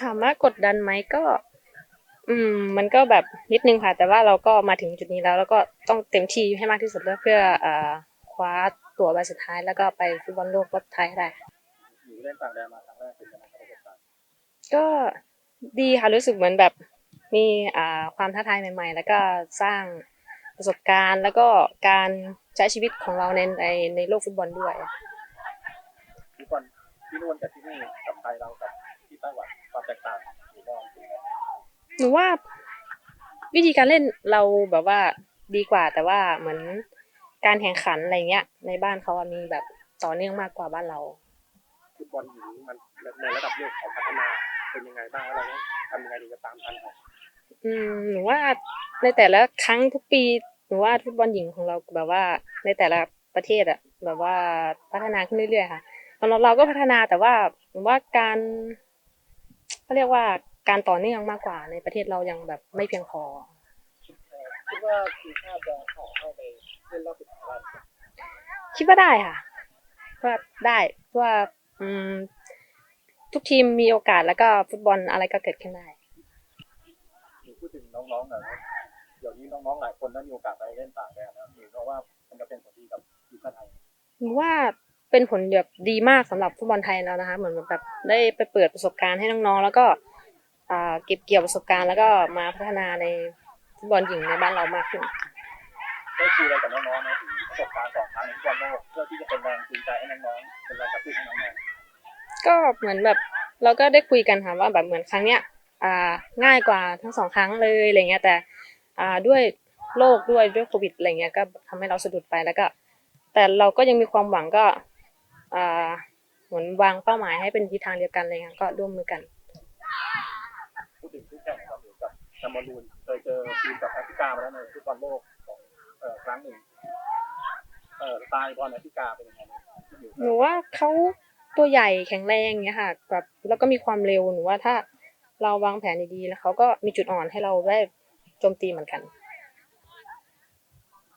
ถามว่ากดดันไหมก็ อืม มันก็แบบนิดนึงค่ะ แต่ว่าเราก็มาถึงจุดนี้แล้ว แล้วก็ต้องเต็มที่ให้มากที่สุดเพื่อเอ่อคว้าตั๋วใบสุดท้ายแล้วก็ไปฟุตบอลโลกรอบไทยให้ได้อยู่เล่นต่างแดนมาครั้งแรกเป็นยังไงครับประสบการณ์ก็ดีค่ะรู้สึกเหมือนแบบมีอ่าความท้าทายใหม่ ๆ แล้วก็สร้างประสบการณ์ แล้วก็การใช้ชีวิตของเราในในในโลกฟุตบอลด้วย ฟุตบอล ที่นู่นกับที่นี่กับไทยเรากับที่ไต้หวันความแตกต่างอยู่บ้างเป็นยังไงหนูว่า วิธีการเล่นเราแบบว่าดีกว่า แต่ว่าเหมือนการแข่งขันอะไรเงี้ย ในบ้านเขาอะมีแบบต่อเนื่องมากกว่าบ้านเราฟุตบอลหญิงมันในระดับโลกเขาพัฒนาเป็นยังไงบ้างแล้วเราต้องทำยังไงถึงจะตามทันเขาอืมหนูว่าในแต่ละครั้งทุกปีหนูว่าฟุตบอลหญิงของเราแบบว่าในแต่ละประเทศอะแบบว่าพัฒนาขึ้นเรื่อยๆค่ะ สำหรับเราก็พัฒนาแต่ว่าหนูว่าการเขาเรียกว่าการต่อเนื่องมากกว่าในประเทศเรายังแบบไม่เพียงพอ คิดว่าทีมชาติจะขอเข้าไปเล่นรอบสุดท้ายคิดว่าได้ค่ะว่าได้เพราะว่าอืมทุกทีมมีโอกาสแล้วก็ฟุตบอลอะไรก็เกิดขึ้นได้มีพูดถึงน้องๆหน่อยนะเดี๋ยวนี้น้องๆหลายคนได้มีโอกาสไปเล่นต่างแดนนะมีเพราะว่ามันจะเป็นผลดีกับทีมชาติไทย หนูว่า เป็นผลแบบดีมากสำหรับฟุตบอลไทยแล้วนะคะ เหมือนแบบได้ไปเปิดประสบการณ์ให้น้องๆแล้วก็เก็บเกี่ยวประสบการณ์แล้วก็มาพัฒนาในฟุตบอลหญิงในบ้านเรามากขึ้นได้คุยอะไรกับน้องๆนะถึงประสบการณ์สองครั้งในฟุตบอลโลกเพื่อที่จะเป็นแรงจูงใจให้น้องๆเป็นแรงกระตุ้นให้น้องๆก็เหมือนแบบเราก็ได้คุยกันค่ะว่าแบบเหมือนครั้งเนี้ยง่ายกว่าทั้งสองครั้งเลยอะไรเงี้ยแต่ด้วยโรคด้วยด้วยโควิดอะไรเงี้ยก็ทำให้เราสะดุดไปแล้วก็ แต่เราก็ยังมีความหวังก็ เหมือนวางเป้าหมายให้เป็นทิศทางเดียวกันอะไรเงี้ยก็ร่วมมือกันพูดถึงคู่แข่งนะครับเดี๋ยวกับแคมเบรูนเคยเจอทีมกับแอฟริกามาแล้วในฟุตบอลโลกของเอ่อครั้งหนึ่งเอ่อสไตล์บอลแอฟริกาเป็นยังไงบ้างที่อยู่หนูว่าเขาตัวใหญ่แข็งแรงเงี้ยค่ะแบบแล้วก็มีความเร็วหนูว่าถ้าเราวางแผนดีๆแล้วเขาก็มีจุดอ่อนให้เราได้โจมตีเหมือนกันเ